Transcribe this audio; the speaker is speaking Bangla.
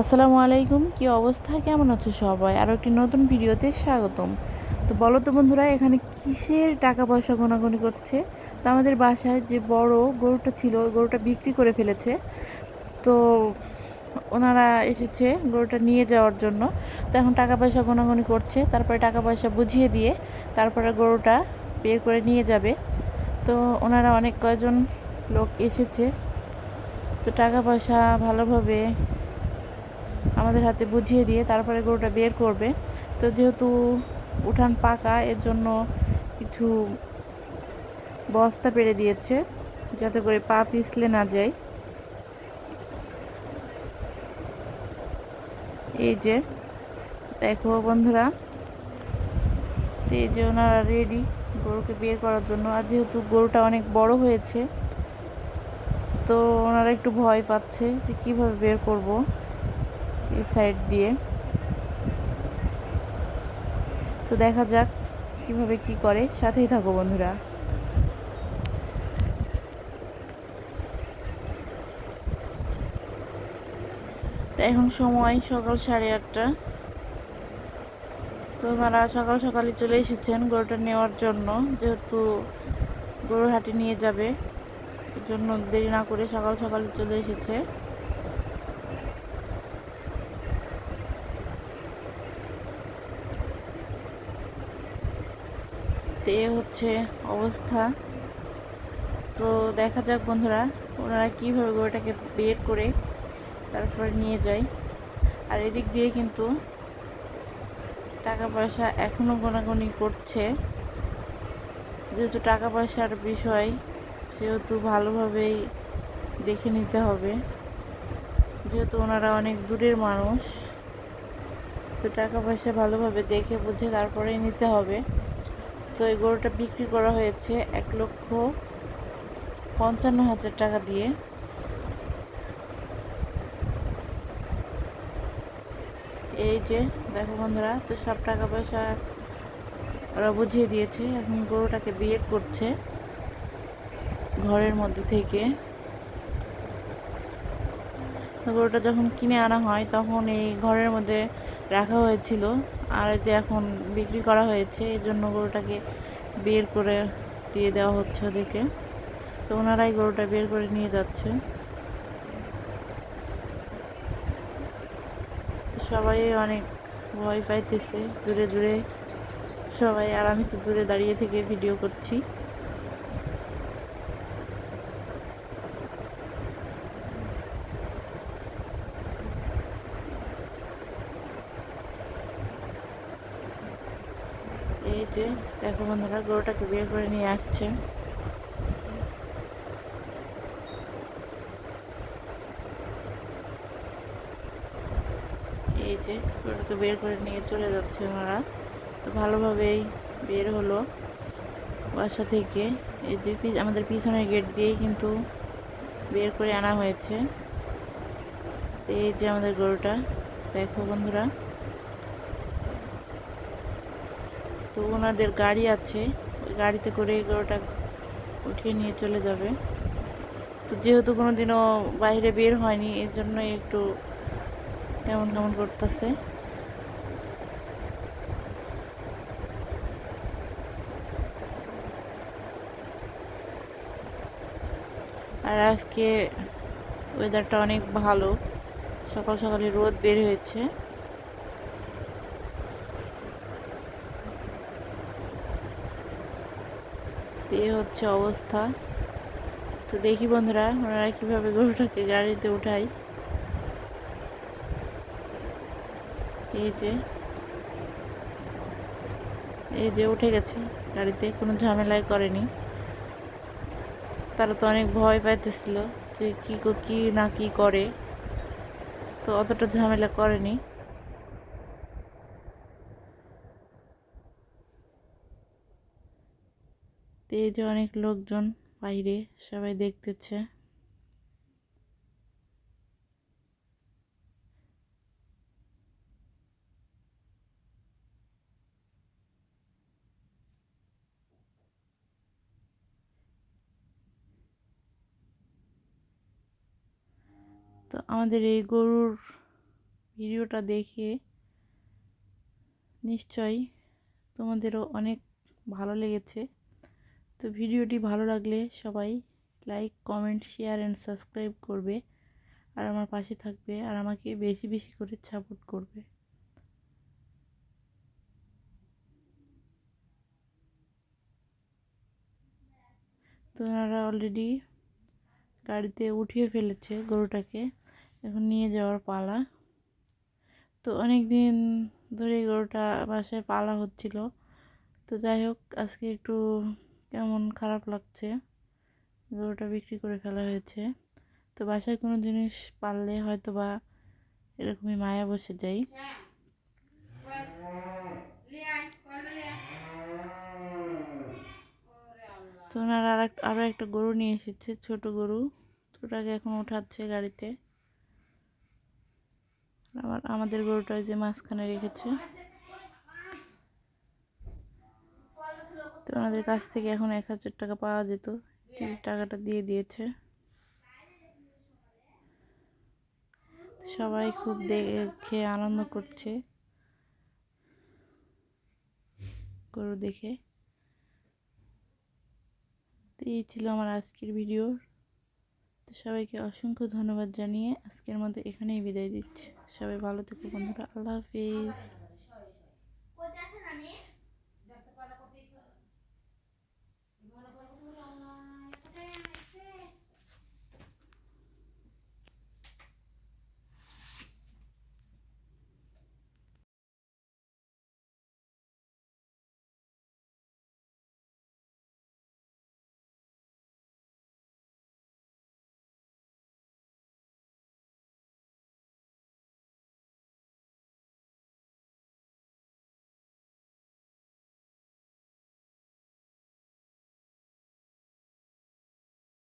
আসসালামু আলাইকুম, কি অবস্থা? কেমন আছো সবাই? আরও একটি নতুন ভিডিওতে স্বাগতম। তো বলো তো বন্ধুরা, এখানে কিসের টাকা পয়সা গোনাগুনি করছে? তো আমাদের বাসায় যে বড় গরুটা ছিল, ওই গরুটা বিক্রি করে ফেলেছে। তো ওনারা এসেছে গরুটা নিয়ে যাওয়ার জন্য। তো এখন টাকা পয়সা গোনাগুনি করছে। তারপরে টাকা পয়সা বুঝিয়ে দিয়ে তারপরে গরুটা বের করে নিয়ে যাবে। তো ওনারা অনেক কয়জন লোক এসেছে। তো টাকা পয়সা ভালোভাবে আমাদের হাতে বুঝিয়ে দিয়ে তারপরে গরুটা বের করবে। তো যেহেতু উঠান পাকা, এর জন্য কিছু বস্তা পেরে দিয়েছে, যাতে করে পা পিছলে না যায়। এই যে, দেখো বন্ধুরা এই যে ওনারা রেডি গরুকে বের করার জন্য। আর যেহেতু গরুটা অনেক বড় হয়েছে, তো ওনারা একটু ভয় পাচ্ছে যে কীভাবে বের করব। এই সাইড দিয়ে। তো দেখা যাক কীভাবে কি করে। সাথেই থাকো বন্ধুরা। এখন সময় সকাল সাড়ে আটটা। তো ওনারা সকাল সকালে চলে এসেছেন গরুটা নেওয়ার জন্য। যেহেতু গরুর হাটে নিয়ে যাবে জন্য দেরি না করে সকাল সকালে চলে এসেছে। তো এ হচ্ছে অবস্থা। তো দেখা যাক বন্ধুরা, ওনারা কীভাবে গরুটাকে বের করে তারপরে নিয়ে যায়। আর এদিক দিয়ে কিন্তু টাকা পয়সা এখনও গোনাগুনি করছে। যেহেতু টাকা পয়সার বিষয়, সেহেতু ভালোভাবেই দেখে নিতে হবে। যেহেতু ওনারা অনেক দূরের মানুষ, তো টাকা পয়সা ভালোভাবে দেখে বুঝে তারপরেই নিতে হবে। তো এই গরুটা বিক্রি করা হয়েছে এক লক্ষ পঞ্চান্ন হাজার টাকা দিয়ে। এই যে, দেখো বন্ধুরা, তো সব টাকা পয়সা ওরা বুঝিয়ে দিয়েছে, এখন গরুটাকে বিয়ে করছে ঘরের মধ্যে থেকে। তো গরুটা যখন কিনে আনা হয়, তখন এই ঘরের মধ্যে রাখা হয়েছিল আর যে এখন বিক্রি করা হয়েছে, এই জন্য গরুটাকে বের করে দিয়ে দেওয়া হচ্ছে ওদেরকে। তো ওনারাই গরুটা বের করে নিয়ে যাচ্ছে। তো সবাই অনেক ভয় পাইতেছে, দূরে দূরে সবাই, আর আমি তো দূরে দাঁড়িয়ে থেকে ভিডিও করছি। এই যে, দেখো বন্ধুরা, গরুটাকে বের করে নিয়ে আসছে। এই যে, গরুটাকে বের করে নিয়ে চলে যাচ্ছে ওনারা তো ভালোভাবেই বের হলো বাসা থেকে। এই যে আমাদের পিছনের গেট দিয়েই কিন্তু বের করে আনা হয়েছে। এই যে আমাদের গরুটা, দেখো বন্ধুরা। তো ওনাদের গাড়ি আছে, ওই গাড়িতে করে গরুটা উঠিয়ে নিয়ে চলে যাবে। তো যেহেতু কোনো দিনও বাইরে বের হয়নি, এর জন্য একটু কেমন কেমন করতেছে। আর আজকে ওয়েদারটা অনেক ভালো। সকাল সকালে রোদ বের হয়েছে। এই হচ্ছে অবস্থা। তো দেখি বন্ধুরা, ওনারা কীভাবে গরুটাকে গাড়িতে উঠাই এই যে। এই যে উঠে গেছে গাড়িতে, কোনো ঝামেলাই করেনি। তারা তো অনেক ভয় পাইতেছিল যে কী কী না কী করে। তো অতটা ঝামেলা করেনি। এই যে অনেক লোকজন বাইরে সবাই দেখতেছে। তো আমাদের এই গরুর ভিডিওটা দেখে নিশ্চয়ই তোমাদেরও অনেক ভালো লেগেছে। তো ভিডিওটি ভালো লাগলে সবাই like, comment, share and subscribe করবে। আর আমার পাশে থাকবে আর আমাকে বেশি বেশি করে সাপোর্ট করবে। তো ওনারা অলরেডি গাড়িতে উঠিয়ে ফেলেছে গরুটাকে। এখন নিয়ে যাওয়ার পালা। তো অনেক দিন ধরে গরুটা বাসায় পালা হচ্ছিল। তো যাই হোক, আজকে একটু কেমন খারাপ লাগছে? গরুটা বিক্রি করে ফেলা হয়েছে। তো বাসায় কোনো জিনিস পারলে হয়তো বা এরকমই মায়া বসে যাই তো ওনারা আর এক আরও একটা গরু নিয়ে এসেছে, ছোট গরু। ওটাকে এখন উঠাচ্ছে গাড়িতে। আবার আমাদের গরুটা যে মাঝখানে রেখেছে। তো ওনাদের কাছ থেকে এখন এক হাজার টাকা পাওয়া যেত। টাকাটা দিয়ে দিয়েছে। সবাই খুব দেখে আনন্দ করছে। গরু দেখে। তো এই ছিল আমার আজকের ভিডিও। তো সবাইকে অসংখ্য ধন্যবাদ জানিয়ে আজকের মতো এখানেই বিদায় দিচ্ছি। সবাই ভালো থেকো বন্ধুরা। আল্লাহ হাফিজ।